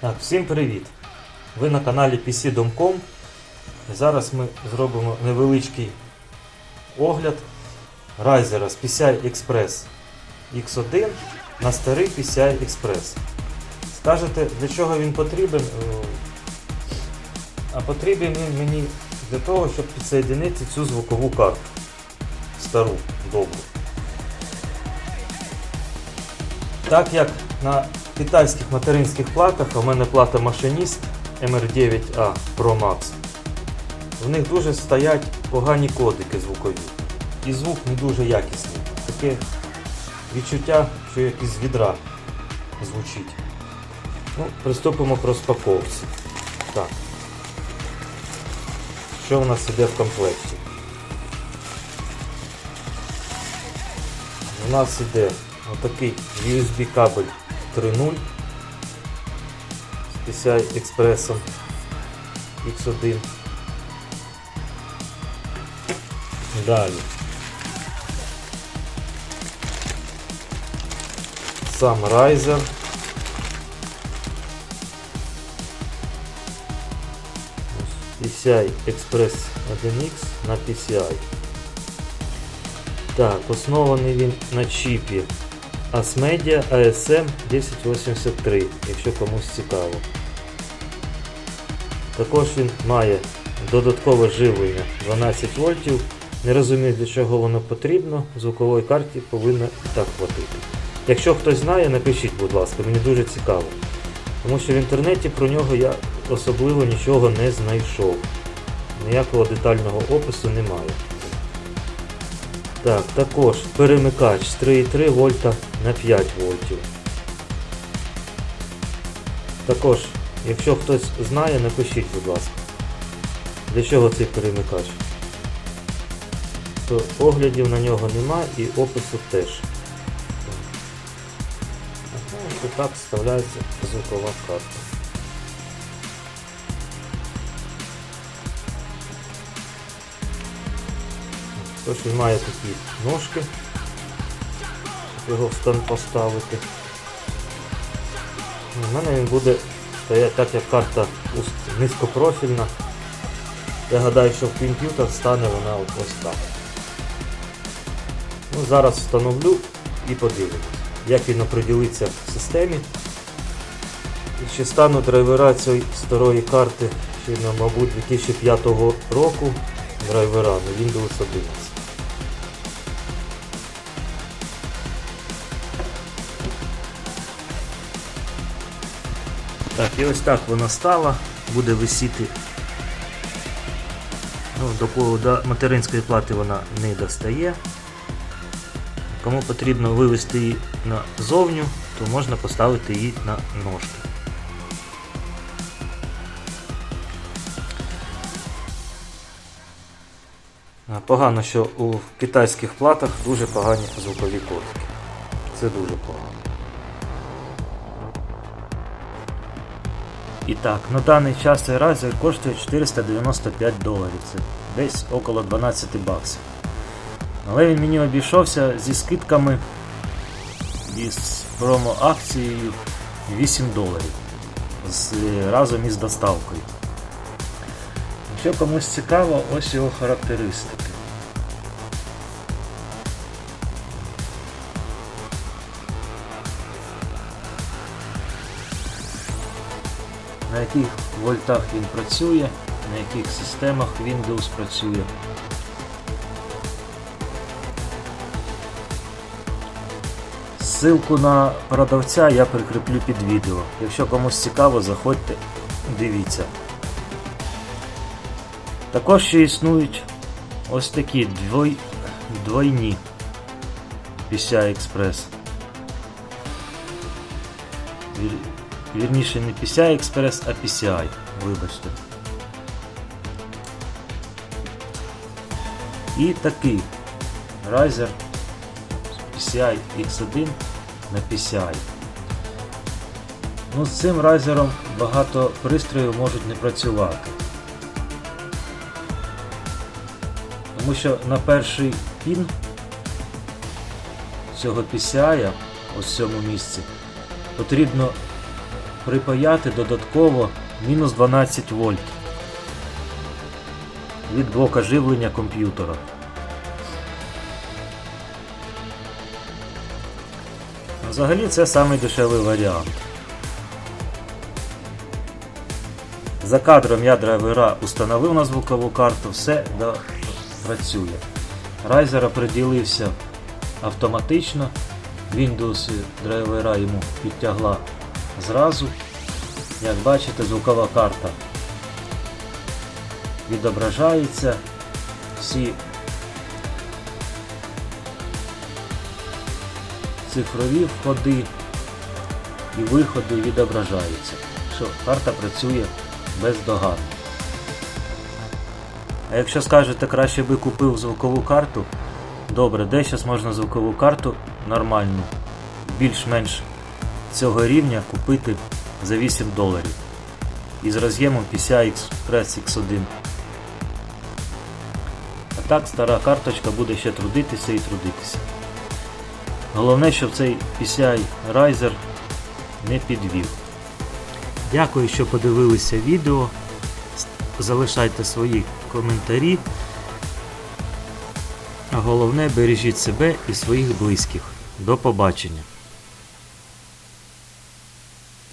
Так, всім привіт! Ви на каналі PC.com зараз ми зробимо невеличкий огляд райзера з PCI Express X1 на старий PCI Express. Скажете, для чого він потрібен? Е, А потрібен він мені для того, щоб підсоєдинити цю звукову карту. Стару, добру. Так як на китайських материнських платах, в мене плата машиніст MR9A Pro Max, в них дуже стоять погані кодики звукові. І звук не дуже якісний. Таке відчуття, що якийсь з відра звучить. Ну, Приступимо к розпаковці. Так. Що в нас іде в комплекті? У нас іде отакий USB кабель 3.0 з PCI Express X1. Далі. Сам райзер. PCI Express 1X на PCI. Так, оснований він на чіпі ASMedia ASM 1083, якщо комусь цікаво. Також він має додаткове живлення 12 вольтів. Не розумію для чого воно потрібно, звукової карті повинно і так хватити. Якщо хтось знає, напишіть, будь ласка, мені дуже цікаво. Тому що в інтернеті про нього я особливо нічого не знайшов. Ніякого детального опису немає. Так, також перемикач з 3,3 вольта на 5 вольтів. Також, якщо хтось знає, напишіть, будь ласка, для чого цей перемикач. То оглядів на нього нема і опису теж. Ось так вставляється звукова карта. Тож він має такі ножки, щоб його в стан поставити. У мене він буде стояти так, як карта низькопрофільна. Я гадаю, що в комп'ютер стане вона ось так. Ну, Зараз встановлю і подивимось, як він оприділиться в системі. І чи стануть драйвера цієї старої карти ще, на, мабуть, 2005 року драйвера на Windows 11. Так, і ось так вона стала, буде висіти. Ну, до, до материнської плати вона не достає. Кому потрібно вивести її назовню, то можна поставити її на ножки. Погано, що у китайських платах дуже погані звукові кодики. Це дуже погано. І так, на даний час цей райзер коштує 495 доларів. Це десь около 12 баксів. Але він мені обійшовся зі скидками і з промо-акцією 8 доларів з, разом із доставкою. Якщо комусь цікаво, ось його характеристики. На яких вольтах він працює, на яких системах Windows працює. Ссылку на продавця я прикріплю під відео. Якщо комусь цікаво, заходьте, дивіться. Також ще існують ось такі двой... двойні PCI Express. Вір... Вірніше не PCI Express, а PCI, вибачте. І такий Riser PCI X1 на PCI. Ну, з цим райзером багато пристроїв можуть не працювати. Тому що на перший пін цього PCI ось в цьому місці потрібно припаяти додатково мінус 12 вольт від блока живлення комп'ютера. Взагалі це самий дешевий варіант. За кадром я драйвера установив на звукову карту, все да, працює. Райзер оприділився автоматично. Windows драйвера йому підтягла зразу. Як бачите, звукова карта відображається. Всі цифрові входи і виходи відображаються. Що карта працює бездоганно. А якщо скажете, краще би купив звукову карту, добре, де зараз можна звукову карту нормальну, більш-менш цього рівня купити за 8 доларів. Із роз'ємом PCI Express X1. А так стара карточка буде ще трудитися і трудитися. Головне, щоб цей PCI Riser не підвів. Дякую, що подивилися відео. Залишайте свої коментарі. А головне бережіть себе і своїх близьких. До побачення!